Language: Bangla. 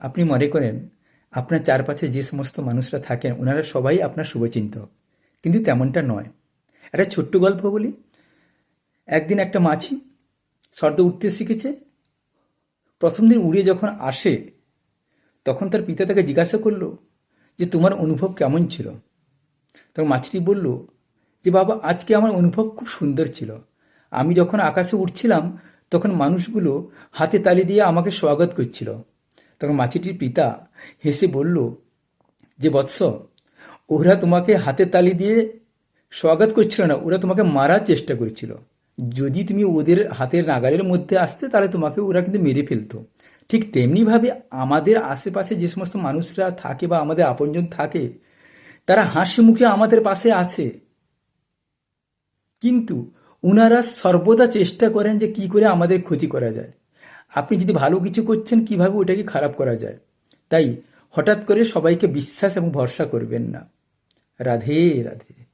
আপনি মনে করেন, আপনার চারপাশে যে সমস্ত মানুষরা থাকেন, ওনারা সবাই আপনার শুভচিন্তক। কিন্তু তেমনটা নয়। একটা ছোট্ট গল্প বলি। একদিন একটা মাছি শব্দ উঠতে শিখেছে। প্রথম দিন উড়ে যখন আসে, তখন তার পিতা তাকে জিজ্ঞাসা করল যে, তোমার অনুভব কেমন ছিল? তখন মাছিটি বলল যে, বাবা, আজকে আমার অনুভব খুব সুন্দর ছিল। আমি যখন আকাশে উঠছিলাম তখন মানুষগুলো হাতে তালি দিয়ে আমাকে স্বাগত করছিল। তখন মাছিটির পিতা হেসে বলল, যে বৎস, ওরা তোমাকে হাতে তালি দিয়ে স্বাগত করছিল না, ওরা তোমাকে মারার চেষ্টা করছিল। যদি তুমি ওদের হাতের নাগালের মধ্যে আসতে, তাহলে তোমাকে ওরা কিন্তু মেরে ফেলতো। ঠিক তেমনিভাবে আমাদের আশেপাশে যে সমস্ত মানুষরা থাকে বা আমাদের আপনজন থাকে, তারা হাসি মুখে আমাদের পাশে আছে। কিন্তু ওনারা সর্বদা চেষ্টা করেন যে কি করে আমাদের ক্ষতি করা যায়। আপনি যদি ভালো কিছু করছেন, কীভাবে ওটাকে খারাপ করা যায়? তাই হঠাৎ করে সবাইকে বিশ্বাস এবং ভরসা করবেন না। রাধে রাধে।